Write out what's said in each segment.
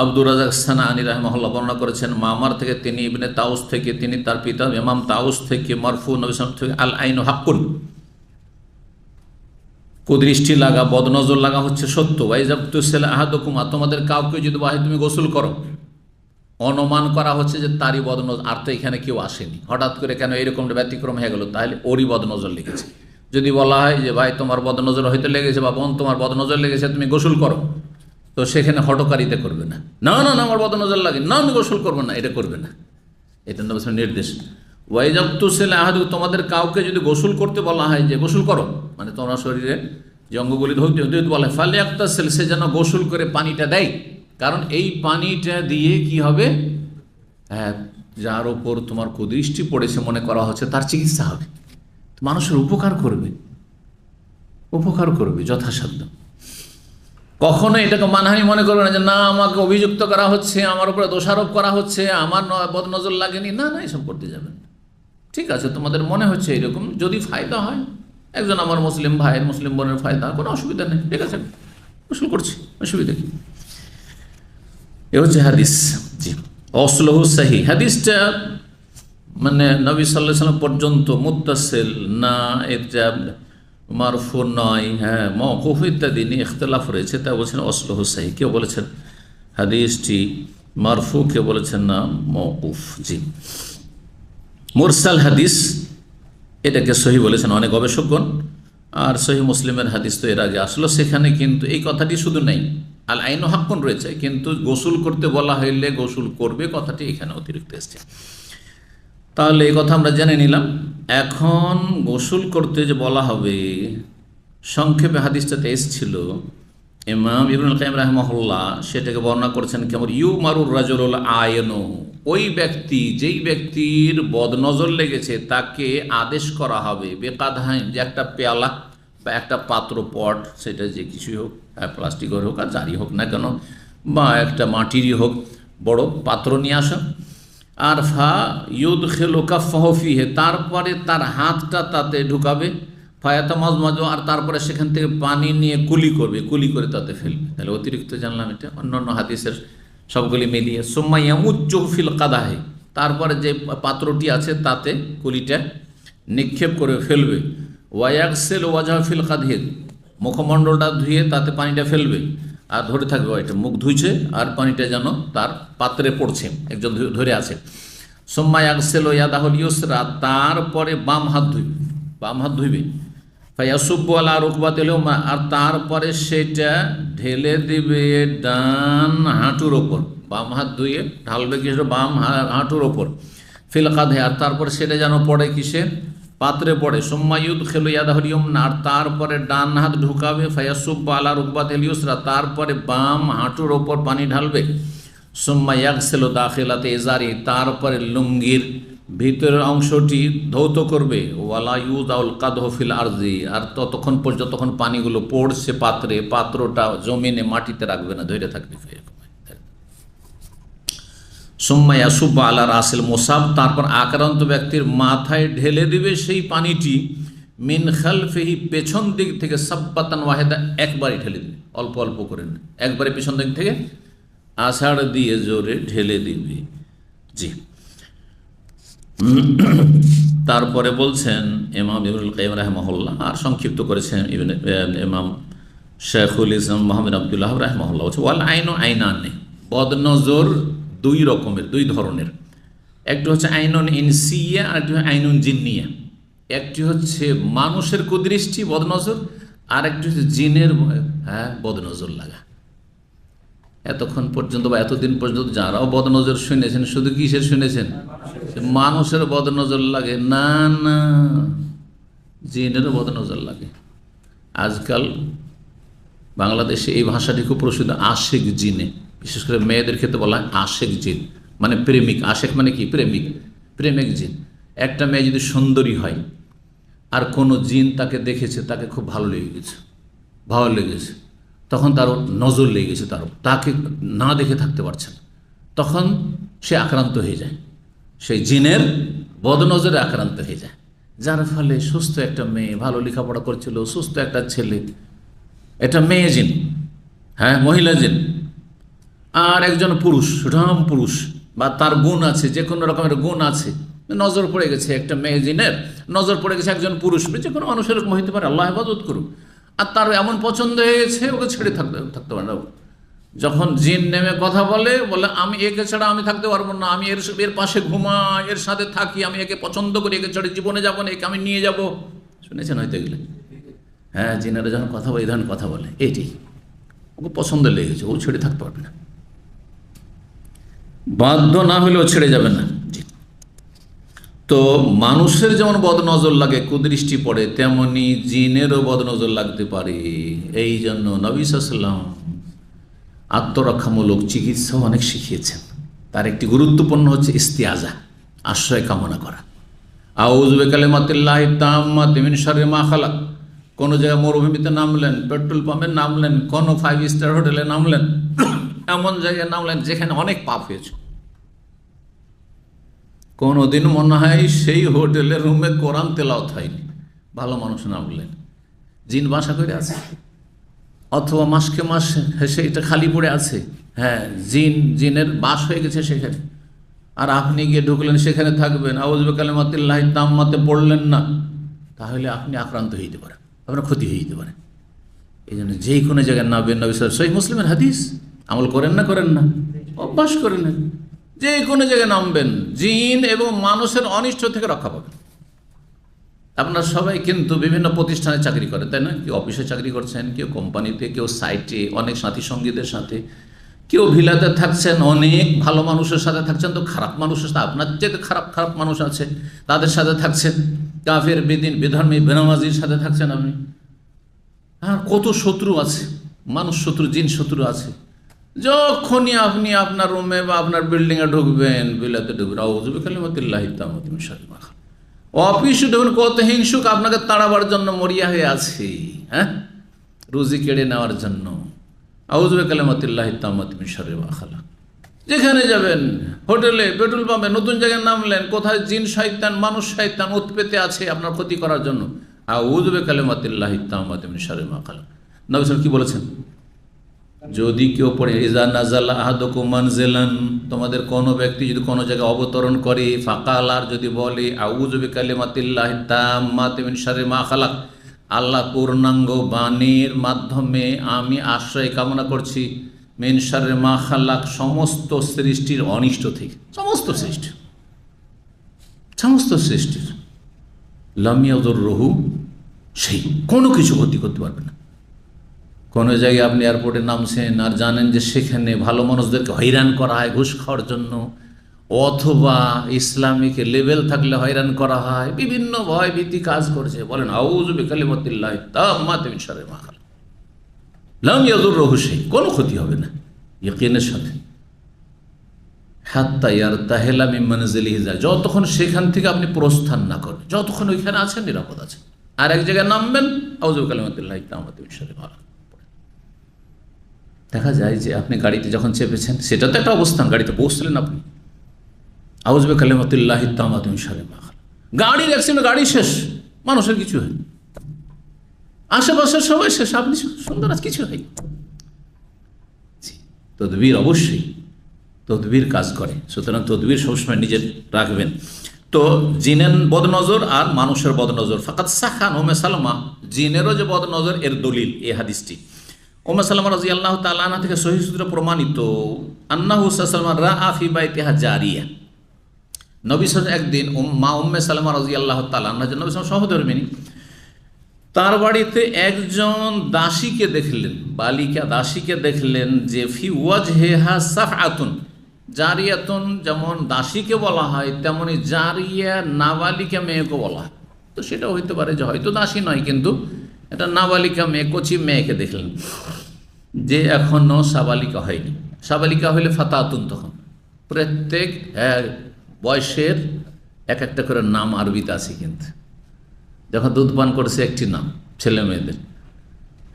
আব্দুর রাজাক সানা আনী রহমহল্লা বর্ণনা করেছেন, মামার থেকে তিনি ইবনে তাউস থেকে তিনি তার পিতা ইমাম তাউস থেকে মারফু নবিসাম থেকে আল আইন হাক্কুন। কুদৃষ্টি লাগা, বদনজর লাগা হচ্ছে সত্য। ওয়াইজাবতুসেল আহাদকুমা তোমাদের কাউকে যদি বাহে তুমি গোসল করো, অনুমান করা হচ্ছে যে তারই বদনজর আর তো এখানে কেউ আসেনি। হঠাৎ করে কেন এরকম ব্যতিক্রম হয়ে গেল? তাহলে ওরই বদনজর লেগেছে। যদি বলা হয় যে, ভাই, তোমার বদনজর হয়তো লেগেছে বা বোন, তোমার বদনজর লেগেছে, তুমি গোসল করো। তো সেখানে হটকারিতা করবে না। না না না, আমার বদনজর লাগে। না, আমি গোসল করব না, এটা করবে না। এটা নবী নির্দেশ। ওয়াইজাবতুসেল আহাদু তোমাদের কাউকে যদি গোসল করতে বলা হয় যে গোসল করো মানে তোমার শরীরে যে অঙ্গগুলি বলা হয় ফালে একটা সেল সে যেন গোসল করে পানিটা দেয়। কারণ এই পানিটা দিয়ে কি হবে? হ্যাঁ যার ওপর তোমার কুদৃষ্টি পড়েছে মনে করা হচ্ছে, তার চিকিৎসা হবে। মানুষের উপকার করবে। উপকার করবে, যথাসাধ্য। কখনো এটাকে মানহানি মনে করবে না যে, না, আমাকে অভিযুক্ত করা হচ্ছে, আমার উপরে দোষারোপ করা হচ্ছে, আমার বদনজর লাগেনি। না না, এসব করতে যাবেন ঠিক আছে, তোমাদের মনে হচ্ছে এরকম, যদি ফায়দা হয়, একজন আমার মুসলিম ভাইয়ের, মুসলিম বোনের ফায়দা, কোনো অসুবিধা নেই, ঠিক আছে? গোসল করছি, অসুবিধা কি? এ হচ্ছে হাদিস, জি। অসলহু সাহি, হাদিসটা মানে নবী সাল্লাহ সাল্লাম পর্যন্ত মুত্তাসিল, না এটা মারফু নয় হ্যাঁ মকুফ ইত্যাদি নিয়ে ইখতলাফ রয়েছে তা বলছেন অসলহু সাহি, কেউ বলেছেন? হাদিসটি মারফু, কেউ বলেছেন না? মকুফ জি। মুরসাল হাদিস, এটাকে সহি বলেছেন অনেক গবেষকগণ, আর সহি মুসলিমের হাদিস তো এর আগে আসলো, সেখানে কিন্তু এই কথাটি শুধু নেই, আল আইন হাক্কুন রয়েছে, কিন্তু গোসল করতে বলা হইলে গোসল করবে, কথাটি এখানে অতিরিক্ত এসছে। তাহলে এই কথা আমরা জেনে নিলাম। এখন গোসল করতে যে বলা হবে সংক্ষেপে হাদিসটাতে এসছিল ইমাম ইবনুল কাইম রাহমহল্লা সেটাকে বর্ণনা করেছেন কেমন ইউ মারুর রাজুল আয়নো। ওই ব্যক্তি যেই ব্যক্তির বদনজর লেগেছে তাকে আদেশ করা হবে বেকাধাইন যে একটা পেয়ালা বা একটা পাত্র পট সেটা যে কিছুই হোক হ্যাঁ, প্লাস্টিকের হোক আর যারই হোক না কেন বা একটা মাটিরই হোক বড় পাত্র নিয়ে আসা। আর ফা ইউদ খেলোকা ফহফিহে তারপরে তার হাতটা তাতে ঢুকাবে, ফায়াতা মাজ মাজ আর তারপরে সেখান থেকে পানি নিয়ে কুলি করবে, কুলি করে তাতে ফেলবে। তাহলে অতিরিক্ত জানলাম এটা, অন্যান্য হাদিসের সবগুলি মিলিয়ে। সোম্মা ইয়ামুজ্জহফিল কাদাহে, তারপরে যে পাত্রটি আছে তাতে কুলিটা নিক্ষেপ করে ফেলবে। ওয়াইয়াকসেল ওয়াজাহফিল কাদহে, মুখমণ্ডলটা ধুয়ে তাতে পানিটা ফেলবে। আর ধরে থাকবে ওইটা। মুখ ধুইছে আর পানিটা যেন তার পাত্রে পড়ছে, একজন ধরে- আছে। সোম্মাই আকসেল ইয়াদাহল ইউসরা তারপরে বাম হাত ধুইবে। বাম হাত ধুইবে। ফাইয়াসুব্বু আলা রুকবাত আর তারপরে সেটা ঢেলে দিবে ডান হাঁটুর ওপর। বাম হাত ধুয়ে ঢালবে কি সেটা বাম হাঁটুর ওপর। ফিল কাঁধে আর তারপরে সেটা যেন পড়ে কিসে পাত্রে পড়ে। সোম্মায়ুদ খেলো ইয়াদাহরিয়ম আর তারপরে ডান হাত ঢুকাবে, ফায়াসুব্বা আলা রুকবাত হেলিউসরা তারপরে বাম হাঁটুর ওপর পানি ঢালবে। সোম্মা ইয়াকসেলো দাখিলাতে এজারি তারপরে লুঙ্গির ভিতরের অংশটি ধৌত করবে। ওয়ালা ইউদ আউল কাদহফিল আরজি, আর ততক্ষণ পর্যন্ত তখন পানিগুলো পড়ছে পাত্রে, পাত্রটা জমিনে, মাটিতে রাখবে না, ধরে থাকবে। সোম্মাইয়া সুব্বা আল্লাহ রাসেল মোসাব, তারপর আক্রান্ত ব্যক্তির মাথায় ঢেলে দিবে সেই পানিটি, মিন খালফেহি, পেছন দিক থেকে সাব্বাতান ওয়াহেদা, একবারই ঢেলে দিবে, অল্প অল্প করে না একবারে পেছন দিক থেকে আষাঢ় দিয়ে জোরে ঢেলে দিবে। জি। তারপরে বলছেন ইমাম ইবনুল কাইম রাহমহল্লা আর সংক্ষিপ্ত করেছেন ইমাম শেখুল ইসলাম মোহাম্মদ আবদুল্লাহ রাহমহল্লা বলছে, ওয়াল আইন আইনান নেই বদনজর দুই রকমের, দুই ধরনের। একটি হচ্ছে আইনুন ইনসিয়া, আর একটি আইনুন জিন্নিয়া। একটি হচ্ছে মানুষের কুদৃষ্টি, বদনজর, আর একটি হচ্ছে জিনের হ্যাঁ বদনজর লাগা। এতক্ষণ পর্যন্ত বা এতদিন পর্যন্ত যারাও বদনজর শুনেছেন, শুধু কিসের শুনেছেন? মানুষের বদনজর লাগে। না না, জিনেরও বদনজর লাগে। আজকাল বাংলাদেশে এই ভাষাটি খুব প্রসিদ্ধ, আশেক জিনে। বিশেষ করে মেয়েদের ক্ষেত্রে বলা হয় আশেক জিন। মানে প্রেমিক। আশেক মানে কি? প্রেমিক। প্রেমিক জিন। একটা মেয়ে যদি সুন্দরী হয়, আর কোনো জিন তাকে দেখেছে, তাকে খুব ভালো লেগে গেছে, ভালো লেগেছে, তখন তার নজর লেগে গেছে তার তাকে না দেখে থাকতে পারছে না। তখন সে আক্রান্ত হয়ে যায়। সেই জিনের বদনজরে আক্রান্ত হয়ে যায়। যার ফলে সুস্থ একটা মেয়ে, ভালো লেখাপড়া করছিল, সুস্থ একটা ছেলে। এটা মেয়ে জিন। হ্যাঁ মহিলা জিন। আর একজন পুরুষ, রাম পুরুষ, বা তার গুণ আছে, যে কোনো রকমের গুণ আছে, নজর পড়ে গেছে একটা মেয়েজিনের নজর পড়ে গেছে একজন পুরুষ যে কোনো মানুষের এরকম হইতে পারে, আল্লাহ হেফাজত করুক। আর তার এমন পছন্দ হয়েছে, ওকে ছেড়ে থাকতে থাকতে পারে না যখন জিন নেমে কথা বলে বলে, আমি একে ছাড়া আমি থাকতে পারব না, আমি এর এর পাশে ঘুমাই, এর সাথে থাকি, আমি একে পছন্দ করি, একে ছেড়ে জীবনে যাব না, একে আমি নিয়ে যাব। শুনেছেন হয়তো এগুলো? হ্যাঁ জিনারা যখন কথা বলে এই ধরনের কথা বলে, এটি, ওকে পছন্দ লেগেছে, ও ছেড়ে থাকতে পারবে না। বাধ্য না হলেও ছেড়ে যাবে না। তো মানুষের যেমন বদনজর লাগে, কুদৃষ্টি পড়ে, তেমনি জিনেরও বদনজর লাগতে পারে। এই জন্য নবিসাল্লাম আত্মরক্ষামূলক চিকিৎসাও অনেক শিখিয়েছেন। তার একটি গুরুত্বপূর্ণ হচ্ছে ইস্তিয়াজা, আশ্রয় কামনা করা। আউজবে কালেমাতিল্লাহ তাম্মা তিমিন মা খালা কোনো জায়গায় মরুভূমিতে নামলেন, পেট্রোল পাম্পে নামলেন, কোনো ফাইভ স্টার হোটেলে নামলেন এমন জায়গায় নামলেন যেখানে অনেক পাপ হয়েছে। কোনোদিন মনে হয় সেই হোটেলের রুমে কোরআন তেলাওত হয়নি। ভালো মানুষ নামলেন জিন বাসা করে আছে। অথবা মাসকে মাস সেইটা খালি পড়ে আছে। হ্যাঁ জিন, জিনের বাস হয়ে গেছে সেখানে। আর আপনি গিয়ে ঢুকলেন, সেখানে থাকবেন। আউজবে কালেমাতিল্লাহ তাম্মাতে পড়লেন না। তাহলে আপনি আক্রান্ত হয়ে যেতে পারেন। আপনার ক্ষতি হয়ে যেতে পারে। এই জন্য যেই কোনো জায়গায় নামবেন নবী সাহেব সহি মুসলিমের হাদিস। আমল করেন না করেন না। অভ্যাস করে নেন যে কোনো জায়গায় নামবেন, জিন এবং মানুষের অনিষ্ট থেকে রক্ষা পাবেন। আপনারা সবাই কিন্তু বিভিন্ন প্রতিষ্ঠানে চাকরি করেন, তাই না? কেউ অফিসে চাকরি করছেন, কেউ কোম্পানিতে, কেউ সাইটে, অনেক সাথী সঙ্গীদের সাথে। কেউ ভিলাতে থাকছেন, অনেক ভালো মানুষের সাথে থাকছেন, তো খারাপ মানুষের সাথে আপনার চেয়ে খারাপ খারাপ মানুষ আছে, তাদের সাথে থাকছেন। কাফের, বেদিন, বেধর্মী, বেনামাজির সাথে থাকছেন আপনি। আর কত শত্রু আছে, মানুষ শত্রু, জিন শত্রু আছে। যখনই আপনি আপনার রুমে বা আপনার বিল্ডিংয়ে ঢুকবেন, বিলাতে ঢুকবেন অফিস ঢুকবেন, কত হিংসুক আপনাকে তাড়াবার জন্য মরিয়া হয়ে আছে হ্যাঁ? রুজি কেড়ে নেওয়ার জন্য। আউজবে যেখানে যাবেন, হোটেলে পেট্রোল পাম্পে নতুন জায়গায় নামলেন, কোথায় জিন শৈতান মানুষ শৈতান উৎপেতে আছে আপনার ক্ষতি করার জন্য আউজবে কালেমাতিল্লাহ তামাতিম শরীমা খালা নবী কি বলেছেন? যদি কেউ পড়ে, ইজা নাজাল আহাদকু মানজেলান তোমাদের কোনো ব্যক্তি যদি কোনো জায়গায় অবতরণ করে, ফাকাল আর যদি বলে আউজবে কালেমাতিল্লাহ তামাতিম মা খালাক আল্লাহ পূর্ণাঙ্গ বাণীর মাধ্যমে আমি আশ্রয় কামনা করছি মেনসারের মা খাল্লাক সমস্ত সৃষ্টির অনিষ্ট থেকে। সমস্ত সৃষ্টি। সমস্ত সৃষ্টির। লামিয়াদুর রহু সেই কোনো কিছু ক্ষতি করতে পারবে না। কোনো জায়গায় আপনি এয়ারপোর্টে নামছেন আর জানেন যে সেখানে ভালো মানুষদেরকে হয়রান করা হয় ঘুষ খাওয়ার জন্য, অথবা ইসলামিক লেভেল থাকলে হয়রান করা হয়, বিভিন্ন ভয় ভীতি কাজ করছে। বলেন আউজ বেকালিমতিল্লাহ তা মা তুমি সারে মা খাল লাম ইয়াদুর রহুসে কোনো ক্ষতি হবে না, ইয়কিনের সাথে। হাত্তা ইয়ার তাহেলা মিমানজিল যতক্ষণ সেখান থেকে আপনি প্রস্থান না করেন, যতক্ষণ ওইখানে আছেন, নিরাপদ আছে আর এক জায়গায় নামবেন আউজুব কালিমাতুল্লাহ তামাত ঈশ্বরে ভালো দেখা যায় যে আপনি গাড়িতে যখন চেপেছেন, সেটা তো একটা অবস্থান, গাড়িতে বসলেন আপনি। আউজবে কালিমাতুল্লাহ তামাত ঈশ্বরে ভালো গাড়ির অ্যাক্সিডেন্ট গাড়ি শেষ, মানুষের কিছু হয়নি। আশেপাশের সবাই শেষ, আপনি সুন্দর আছে কিছু হয়নি। তদবির অবশ্যই, তদবির কাজ করে। সুতরাং তদবির সবসময় নিজের রাখবেন। তো জিনেন বদনজর আর মানুষের বদনজর ফাকাত সাখান ওমে সালমা, জিনেরও যে বদনজর, এর দলিল এ হাদিসটি। ওমে সালমা রাজি আল্লাহ তাল্লাহ থেকে সহিসূত্র প্রমাণিত আন্না হুসালমা রা আফি বাইতেহা জারিয়া। নবী একদিন মা উম্মে সালমা রাজি আল্লাহ তাল্লাহ নবী সালাম সহধর্মিনী তার বাড়িতে একজন দাসীকে দেখলেন, বালিকা দাসীকে দেখলেন যে, ফি ওয়াজ হেহা সাফ আতুন জারিয়াতুন যেমন দাসীকে বলা হয়, তেমনি জারিয়া নাবালিকা মেয়েকে বলা হয়। তো সেটা হইতে পারে যে হয়তো দাসী নয়, কিন্তু এটা নাবালিকা মেয়ে, কচি মেয়েকে দেখলেন। যে এখনও সাবালিকা হয়নি। সাবালিকা হইলে ফাতাতুন তখন। প্রত্যেক বয়সের এক একটা করে নাম আরবিতে আছে কিন্তু। যখন দুধ পান করেছে একটি নাম, ছেলে মেয়েদের।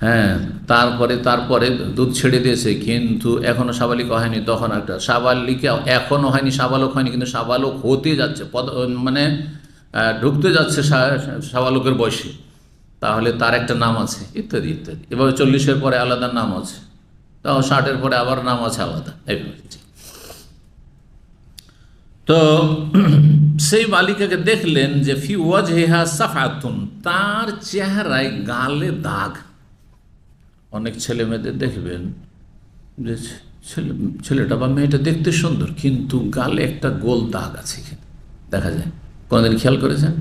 হ্যাঁ তারপরে তারপরে দুধ ছেড়ে দিয়েছে, কিন্তু এখনও সাবালিকা হয়নি, তখন একটা সাবালিকা এখনও হয়নি, সাবালক হয়নি, কিন্তু সাবালক হতে যাচ্ছে, পদ মানে ঢুকতে যাচ্ছে সাবালকের বয়সে। তাহলে তার একটা নাম আছে ইত্যাদি ইত্যাদি। এভাবে চল্লিশের পরে আলাদা নাম আছে তাও ষাটের পরে আবার নাম আছে আলাদা এইভাবে তো সেই বালিকাকে দেখলেন যে ফি ওয়াজহা সাফাতুন তার চেহারায় গালে দাগ। অনেক ছেলে মেয়েদের দেখবেন যে ছেলে ছেলেটা বা মেয়েটা দেখতে সুন্দর কিন্তু গালে একটা গোল দাগ আছে দেখা যায়। কোনোদিন খেয়াল করেছেন?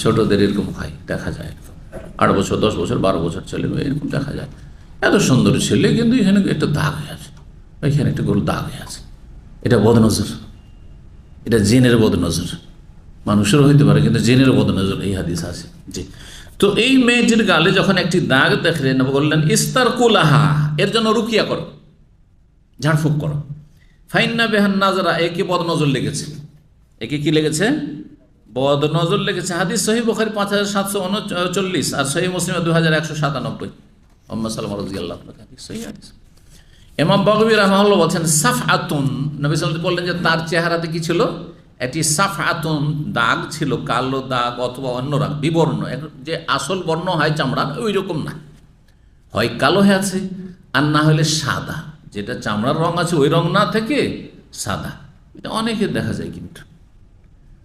ছোটদের এরকম হয় দেখা যায় এরকম। আট বছর, দশ বছর, বারো বছর ছেলে মেয়ে, এরকম দেখা যায়। এত সুন্দর ছেলে, কিন্তু এখানে একটা দাগ হয়ে আছে। এখানে একটা গোল দাগ হয়ে আছে। এটা বদনজর। এটা জেনের বদনজর। মানুষেরও হইতে পারে, কিন্তু জেনের বদনজর, এই হাদিস আছে। জি। তো এই মেয়েটির গালে যখন একটি দাগ দেখলেন বললেন, ইস্তার কুলাহা এর জন্য রুকিয়া করো। ঝাড়ফুঁক করো। ফাইন্না বেহান নাজরা, একে বদনজর লেগেছে। একে কি লেগেছে? বদনজর লেগেছে হাদিস সহি বখারি পাঁচ হাজার সাতশো উনচল্লিশ আর সহি মুসলিম দু হাজার একশো সাতানব্বই। মোহাম্মদ সাল্লাম রাজি আল্লাহ হাদিস সহি হাদিস। এমাম বগবী রহমাল্লাহ বলছেন সাফ আতুন নবী সাল্লাম বললেন যে তার চেহারাতে কি ছিল? একটি সাফ আতুন দাগ ছিল, কালো দাগ অথবা অন্য রাগ বিবর্ণ। যে আসল বর্ণ হয় চামড়ার ওই রকম না। হয় কালো হয়ে আছে, আর না হলে সাদা। যেটা চামড়ার রং আছে, ওই রং না থেকে সাদা। এটা অনেকে দেখা যায় কিন্তু।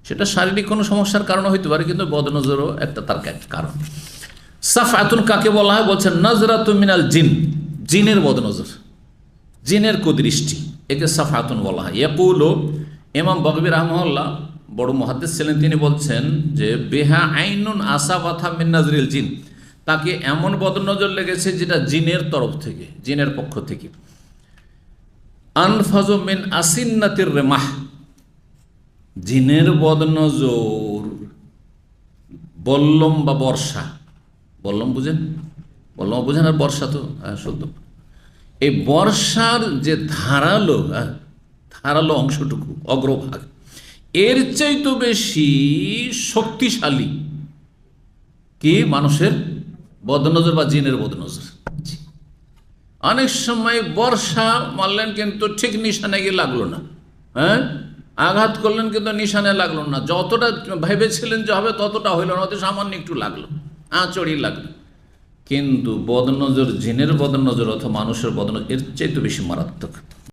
সেটা শারীরিক কোনো সমস্যার কারণে হইতে পারে, কিন্তু বদনজরও একটা তার কারণ। সাফ আতুন কাকে বলা হয়? বলছেন, নজরাত মিনাল জিন। জিনের বদনজর, জিনের কুদৃষ্টি, একে সাফাতুন বলা হয়। ইয়াকুলো এমাম বকবির রহমল্লাহ বড় মহাদ্দেশ ছিলেন, তিনি বলছেন যে, বেহা আইনুন আসা বাথা মিন নাজরিল জিন। তাকে এমন বদনজর লেগেছে যেটা জিনের তরফ থেকে, জিনের পক্ষ থেকে। আনফাজ মিন আসিন্নাতির রেমাহ জিনের বদনজর বল্লম বা বর্ষা। বল্লম বুঝেন? বল্লম বুঝেন আর বর্ষা তো হ্যাঁ শুদ্ধ। এই বর্ষার যে ধারালো হ্যাঁ, ধারালো অংশটুকু অগ্রভাগ এর চাইতে বেশি শক্তিশালী কি মানুষের? বদনজর বা জিনের বদনজর। অনেক সময় বর্ষা মারলেন কিন্তু ঠিক নিশানে গিয়ে লাগল না হ্যাঁ? আঘাত করলেন কিন্তু নিশানে লাগল না। যতটা ভেবেছিলেন যে হবে, ততটা হইল না অত সামান্য একটু লাগল, আঁচড়ি লাগল। কিন্তু বদনজর, জিনের বদনজর অথবা মানুষের বদনজর, এর চাইতে বেশি মারাত্মক।